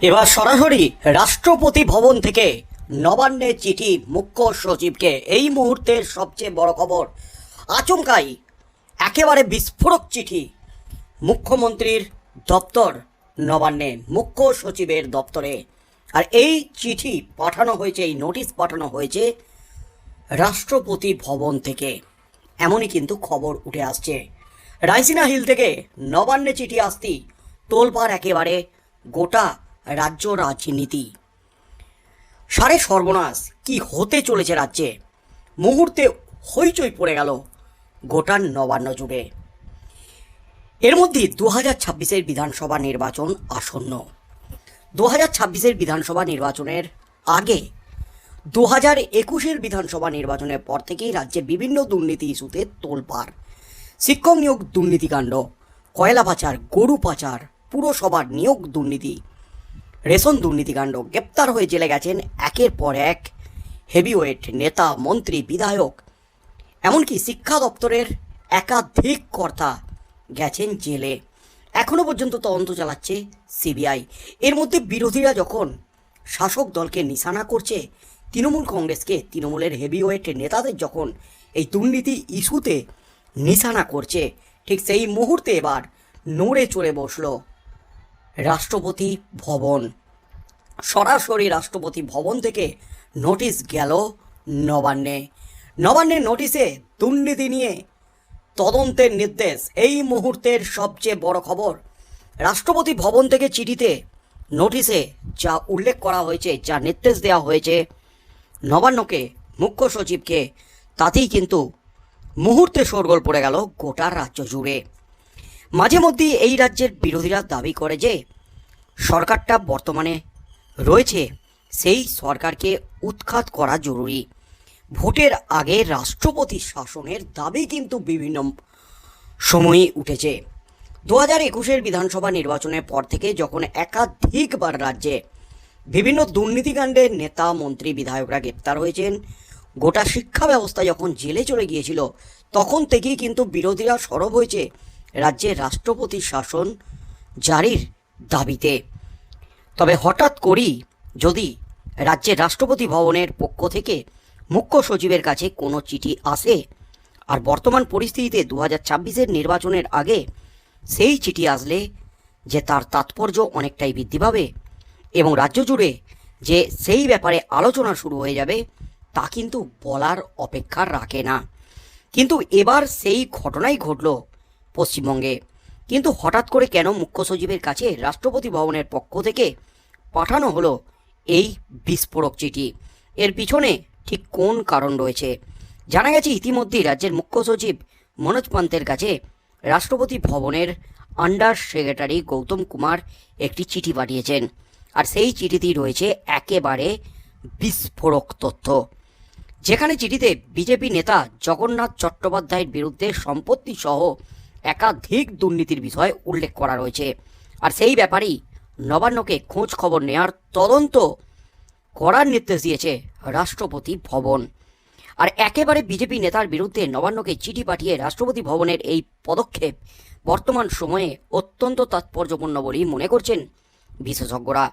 এবার সরাসরি রাষ্ট্রপতি ভবন থেকে নবান্নের চিঠি মুখ্য সচিবকে। এই মুহূর্তের সবচেয়ে বড় খবর, আচমকাই একেবারে বিস্ফোরক চিঠি মুখ্যমন্ত্রীর দপ্তর নবান্নে, মুখ্য সচিবের দপ্তরে। আর এই চিঠি পাঠানো হয়েছে, এই নোটিশ পাঠানো হয়েছে রাষ্ট্রপতি ভবন থেকে। এমনই কিন্তু খবর উঠে আসছে। রাইসিনা হিল থেকে নবান্নে চিঠি আসতেই তোলপাড় একেবারে গোটা রাজ্য রাজনীতি। সারে সর্বনাশ, কি হতে চলেছে রাজ্যে? মুহূর্তে হইচই পড়ে গেল গোটা নবান্ন জুড়ে। এর মধ্যে দু হাজার ছাব্বিশের বিধানসভা নির্বাচন আসন্ন। দু হাজার ছাব্বিশের বিধানসভা নির্বাচনের আগে দু হাজার একুশের বিধানসভা নির্বাচনের পর থেকেই রাজ্যে বিভিন্ন দুর্নীতি ইস্যুতে তোলপাড়। শিক্ষক নিয়োগ দুর্নীতিকাণ্ড কয়লা পাচার, গরু পাচার, পুরসভার নিয়োগ দুর্নীতি রেশন দুর্নীতিকাণ্ড গ্রেপ্তার হয়ে জেলে গেছেন একের পর এক হেভিওয়েট নেতা, মন্ত্রী, বিধায়ক। এমনকি শিক্ষা দপ্তরের একাধিক কর্তা গেছেন জেলে। এখনও পর্যন্ত তদন্ত চালাচ্ছে সিবিআই। এর মধ্যে বিরোধীরা যখন শাসক দলকে নিশানা করছে, তৃণমূল কংগ্রেসকে তৃণমূলের হেভিওয়েট নেতাদের যখন এই দুর্নীতি ইস্যুতে নিশানা করছে, ঠিক সেই মুহূর্তে এবার নড়ে চড়ে বসল রাষ্ট্রপতি ভবন। সরাসরি রাষ্ট্রপতি ভবন থেকে নোটিশ গেল নবান্নে। নবান্নের নোটিশে দুর্নীতি নিয়ে তদন্তের নির্দেশ। এই মুহূর্তের সবচেয়ে বড় খবর, রাষ্ট্রপতি ভবন থেকে চিঠিতে নোটিশে যা উল্লেখ করা হয়েছে, যা নির্দেশ দেওয়া হয়েছে, নবান্নকে মুখ্য সচিবকে, তাতেই কিন্তু মুহূর্তে শোরগোল পড়ে গেল গোটা রাজ্য জুড়ে। মাঝে মধ্যেই এই রাজ্যের বিরোধীরা দাবি করে যে সরকারটা বর্তমানে রয়েছে, সেই সরকারকে উৎখাত করা জরুরি। ভোটের আগে রাষ্ট্রপতি শাসনের দাবি কিন্তু বিভিন্ন সময়ই উঠেছে। দু হাজার একুশের বিধানসভা নির্বাচনের পর থেকে যখন একাধিকবার রাজ্যে বিভিন্ন দুর্নীতিকাণ্ডের নেতা, মন্ত্রী, বিধায়করা গ্রেপ্তার হয়েছেন, গোটা শিক্ষা ব্যবস্থা যখন জেলে চলে গিয়েছিল, তখন থেকেই কিন্তু বিরোধীরা সরব হয়েছে। রাজ্যে রাষ্ট্রপতি শাসন জারির দাবিতে। তবে হঠাৎ করেই যদি রাজ্যের রাষ্ট্রপতি ভবনের পক্ষ থেকে মুখ্য সচিবের কাছে কোনো চিঠি আসে, আর বর্তমান পরিস্থিতিতে দু হাজার নির্বাচনের আগে সেই চিঠি আসলে যে তার তাৎপর্য অনেকটাই বৃদ্ধি পাবে এবং রাজ্য জুড়ে যে সেই ব্যাপারে আলোচনা শুরু হয়ে যাবে, তা কিন্তু বলার অপেক্ষা রাখে না। কিন্তু এবার সেই ঘটনাই ঘটল পশ্চিমবঙ্গে। কিন্তু হঠাৎ করে কেন মুখ্য সচিবের কাছে রাষ্ট্রপতি ভবনের পক্ষ থেকে পাঠানো হলো এই বিস্ফোরক চিঠি? এর পিছনে ঠিক কোন কারণ রয়েছে? জানা গেছে ইতিমধ্যেই রাজ্যের মুখ্য সচিব মনোজ পান্তের কাছে রাষ্ট্রপতি ভবনের আন্ডার সেক্রেটারি গৌতম কুমার একটি চিঠি পাঠিয়েছেন। আর সেই চিঠিতেই রয়েছে একেবারে বিস্ফোরক তথ্য। যেখানে চিঠিতে বিজেপি নেতা জগন্নাথ চট্টোপাধ্যায়ের বিরুদ্ধে সম্পত্তি সহ একাধিক দুর্নীতির বিষয় উল্লেখ করা রয়েছে। আর সেই ব্যাপারেই নবান্নকে খোঁজ খবর নেয়ার তদন্ত করার নির্দেশ দিয়েছে রাষ্ট্রপতি ভবন। আর একেবারে বিজেপি নেতার বিরুদ্ধে নবান্নকে চিঠি পাঠিয়ে রাষ্ট্রপতি ভবনের এই পদক্ষেপ বর্তমান সময়ে অত্যন্ত তাৎপর্যপূর্ণ বলেই মনে করছেন বিশেষজ্ঞরা।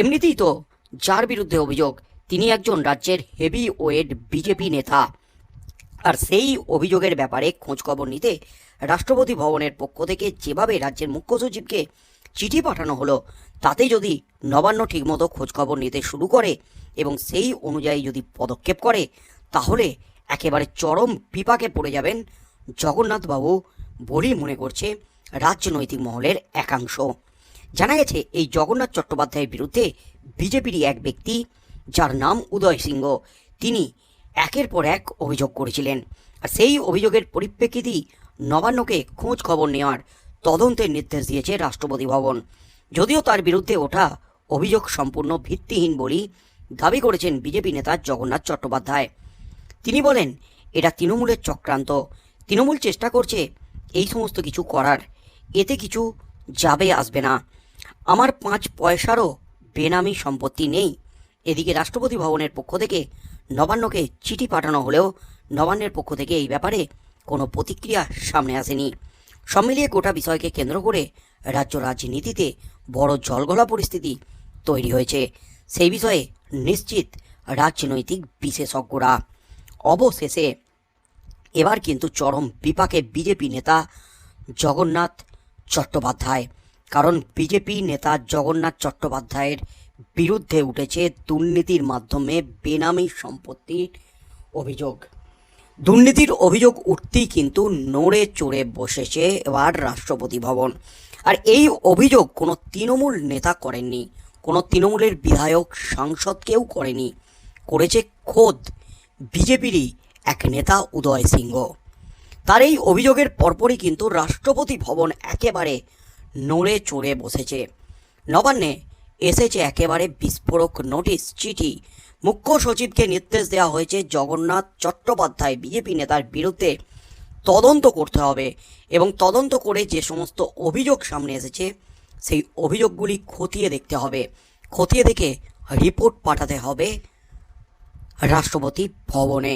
এমনিতেই তো যার বিরুদ্ধে অভিযোগ, তিনি একজন রাজ্যের হেভি ওয়েট বিজেপি নেতা। আর সেই অভিযোগের ব্যাপারে খোঁজখবর নিতে রাষ্ট্রপতি ভবনের পক্ষ থেকে যেভাবে রাজ্যের মুখ্য সচিবকে চিঠি পাঠানো হলো, তাতে যদি নবান্ন ঠিকমতো খোঁজখবর নিতে শুরু করে এবং সেই অনুযায়ী যদি পদক্ষেপ করে, তাহলে একেবারে চরম বিপাকে পড়ে যাবেন জগন্নাথবাবু বলেই মনে করছে রাজনৈতিক মহলের একাংশ। জানা গেছে, এই জগন্নাথ চট্টোপাধ্যায়ের বিরুদ্ধে বিজেপিরই এক ব্যক্তি, যার নাম উদয় সিংহ, তিনি একের পর এক অভিযোগ করেছিলেন। আর সেই অভিযোগের পরিপ্রেক্ষিতেই নবান্নকে খোঁজ খবর নেওয়ার তদন্তের নির্দেশ দিয়েছে রাষ্ট্রপতি ভবন। যদিও তার বিরুদ্ধে ওঠা অভিযোগ সম্পূর্ণ ভিত্তিহীন বলেই দাবি করেছেন বিজেপি নেতা জগন্নাথ চট্টোপাধ্যায়। তিনি বলেন, এটা তৃণমূলের চক্রান্ত। তৃণমূল চেষ্টা করছে এই সমস্ত কিছু করার। এতে কিছু যাবে আসবে না। আমার পাঁচ পয়সারও বেনামি সম্পত্তি নেই। এদিকে রাষ্ট্রপতি ভবনের পক্ষ থেকে নবান্নকে চিঠি পাঠানো হলেও নবান্নের পক্ষ থেকে এই ব্যাপারে কোনো প্রতিক্রিয়া সামনে আসেনি। সব মিলিয়ে গোটা বিষয়কে কেন্দ্র করে রাজ্য রাজনীতিতে বড় জলগলা পরিস্থিতি তৈরি হয়েছে। সেই বিষয়ে নিশ্চিত রাজনৈতিক বিশেষজ্ঞরা। অবশেষে এবার কিন্তু চরম বিপাকে বিজেপি নেতা জগন্নাথ চট্টোপাধ্যায়। কারণ বিজেপি নেতা জগন্নাথ চট্টোপাধ্যায়ের বিরুদ্ধে উঠেছে দুর্নীতির মাধ্যমে বেনামি সম্পত্তির অভিযোগ। দুর্নীতির অভিযোগ উঠতেই কিন্তু নড়ে চড়ে বসেছে এবার রাষ্ট্রপতি ভবন। আর এই অভিযোগ কোনো তৃণমূল নেতা করেননি। কোনো তৃণমূলের বিধায়ক সাংসদকেও করেনি। করেছে খোদ বিজেপিরই এক নেতা, উদয় সিংহ। তার এই অভিযোগের পরপরই কিন্তু রাষ্ট্রপতি ভবন একেবারে নড়ে চড়ে বসেছে। নবান্নে এসেছে একেবারে বিস্ফোরক নোটিশ, চিঠি মুখ্য সচিবকে নির্দেশ দেওয়া হয়েছে জগন্নাথ চট্টোপাধ্যায়, বিজেপি নেতার বিরুদ্ধে তদন্ত করতে হবে এবং তদন্ত করে যে সমস্ত অভিযোগ সামনে এসেছে, সেই অভিযোগগুলি খতিয়ে দেখতে হবে। খতিয়ে দেখে রিপোর্ট পাঠাতে হবে রাষ্ট্রপতি ভবনে।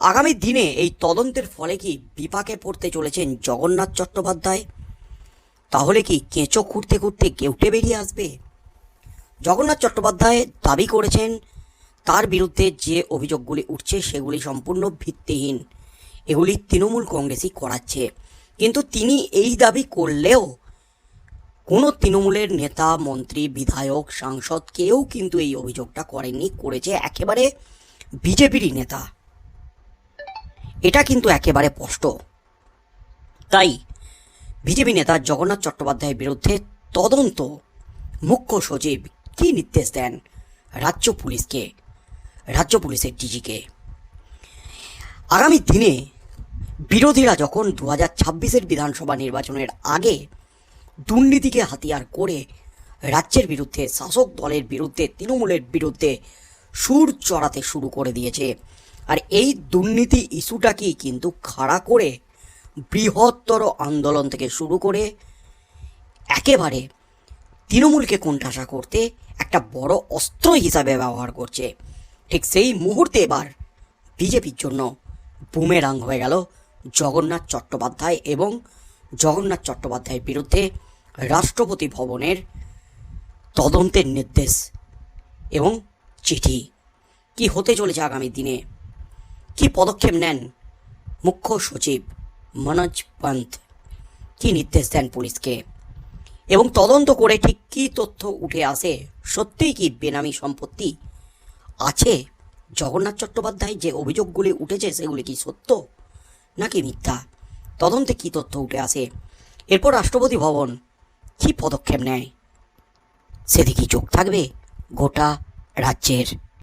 আগামী দিনে এই তদন্তের ফলে কি বিপাকে পড়তে চলেছেন জগন্নাথ চট্টোপাধ্যায়? তাহলে কি কেঁচো খুঁড়তে খুঁড়তে কেউটে বেরিয়ে আসবে? জগন্নাথ চট্টোপাধ্যায় দাবি করেছেন তার বিরুদ্ধে যে অভিযোগগুলি উঠছে সেগুলি সম্পূর্ণ ভিত্তিহীন। এগুলি তৃণমূল কংগ্রেসই করাচ্ছে। কিন্তু তিনি এই দাবি করলেও কোনো তৃণমূলের নেতা, মন্ত্রী, বিধায়ক, সাংসদ কেউ কিন্তু এই অভিযোগটা করেননি, করেছে একেবারে বিজেপিরই নেতা। এটা কিন্তু একেবারে স্পষ্ট। তাই বিজেপি নেতা জগন্নাথ চট্টোপাধ্যায়ের বিরুদ্ধে তদন্ত মুখ্য সচিব কী নির্দেশ দেন রাজ্য পুলিশকে? রাজ্য পুলিশের ডিজিকে। আগামী দিনে বিরোধীরা যখন দু হাজার ছাব্বিশের বিধানসভা নির্বাচনের আগে দুর্নীতিকে হাতিয়ার করে রাজ্যের বিরুদ্ধে, শাসক দলের বিরুদ্ধে, তৃণমূলের বিরুদ্ধে সুর চড়াতে শুরু করে দিয়েছে, আর এই দুর্নীতি ইস্যুটাকেই কিন্তু খাড়া করে বৃহত্তর আন্দোলন থেকে শুরু করে একেবারে তৃণমূলকে কোণঠাসা করতে একটা বড় অস্ত্র হিসাবে ব্যবহার করছে। ঠিক সেই মুহূর্তে এবার বিজেপির জন্য বুমেরাং হয়ে গেল জগন্নাথ চট্টোপাধ্যায় এবং জগন্নাথ চট্টোপাধ্যায়ের বিরুদ্ধে রাষ্ট্রপতি ভবনের তদন্তের নির্দেশ এবং চিঠি। কি হতে চলেছে আগামী দিনে? কি পদক্ষেপ নেন মুখ্য সচিব মনোজ পন্থ? কি নির্দেশ দেন পুলিশকে? এবং তদন্ত করে ঠিক কী তথ্য উঠে আসে? সত্যিই কি বেনামি সম্পত্তি আছে? জগন্নাথ চট্টোপাধ্যায় যে অভিযোগগুলি উঠেছে সেগুলি কি সত্য নাকি মিথ্যা? তদন্তে কী তথ্য উঠে আসে? এরপর রাষ্ট্রপতি ভবন কী পদক্ষেপ নেয়? সেদিকেই চোখ থাকবে গোটা রাজ্যের